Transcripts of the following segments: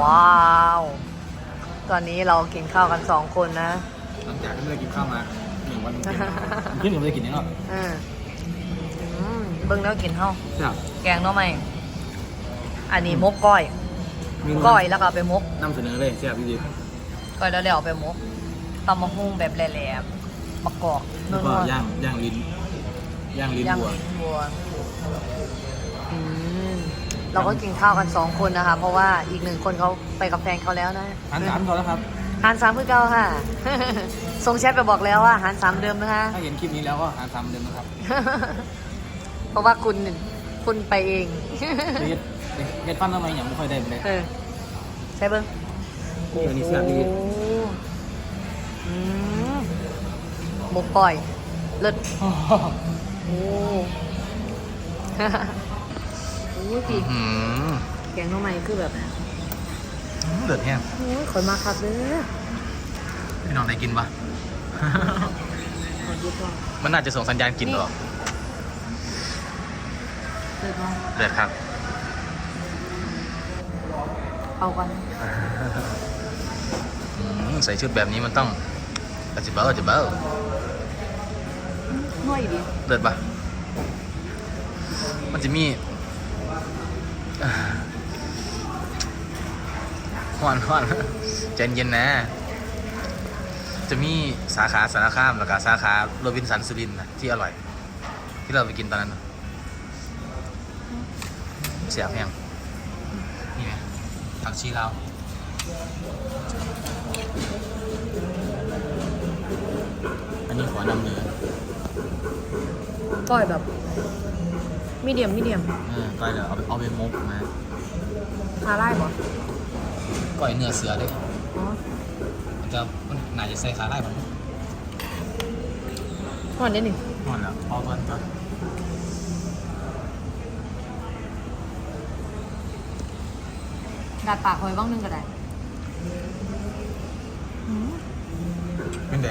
ว้าว ตอนนี้เรากินข้าวกันสองคนนะ หลังจากที่ไม่ได้กินข้าวมาหนึ่งวันหนึ่งคืนขึ้นหนึ่งไม่ได้กินเนี่ยหรอกอืมอืมเบิ่งแล้วกินเฮาใช่แกงหน้อไม่อันนี้มกก้อย ก้อยแล้วก็เอาไปมก นำเสนอเลยแซ่บจริงก้อยแล้วเดี๋ยวเอาไปมกตำมะฮุ่งแบบแหลมๆมะกอกๆนัแล้ววก็ๆย่างย่างลิ้นย่างลิ้นย่างวัวลิ้นวัวอืม เราก็กินข้าวกันสองคนนะคะ เพราะว่าอีกหนึ่งคนเขาไปกับแฟนเขาแล้วนะหันสามก่อนแล้วครับหารสามเพื่อเก่าค่ะส่งแชทไปบอกแล้วว่าหารสามเดิมนะคะถ้าเห็นคลิปนี้แล้วก็หันสามเดิมนะครับ เพราะว่าคุณคุณไปเองเฮ็ดเฮ็ดฟันทำไมอย่างไม่ค่อยได้เลยเออใช่เบิ้งอันนี้เสียบดีโอ้อืมหมกก่อย เลิศโอ้ โหพี่แกงหน้องใหม่คือแบบเดือดแห้งโอ้ยขอยมาครับเลยพี่น้องได้กินปะขอดูก่อนมันน่าจะส่งสัญญาณกินหรอเลิศมากเดือดครับเอากันใส่ชุดแบบนี้มันต้องอาจจะเบาอาจจะเบาน้อยดีเดือดปะมันจะมีอ่า ฮ้อนฮ้อนใจเย็นนะ จะมีสาขาสารคามแล้วก็สาขาโรบินสันสุรินนะที่อร่อย ที่เราไปกินตอนนั้นเสียบยังนี่ไงผักชีลาวอันนี้ขอนำเนื้อก้อยแบบ มีเดียมมีเดียมเออก้อยเดี๋ยวเอาไปเอาไปมกนะคาไล่บ่ก้อยเนื้อเสือด้วยอ๋อมันจะมันน่าจะใส่ขาได้มันก่อนนิดหนึ่งหอนแล้วเอาก่อนก่อนดัดปากคอยบ้างหนึงก็ได้อืมเป็นไง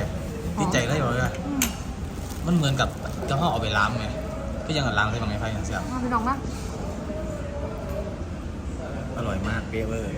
ดีใจเลยบอกเลยอืมมันเหมือนกับเจ้าพ่อเอาไปล้างไง ก็ยังกับล้างใส่บางไม้ไฟอย่างเสียมาพี่น้องมาอร่อยมากเปรี้ยวเลย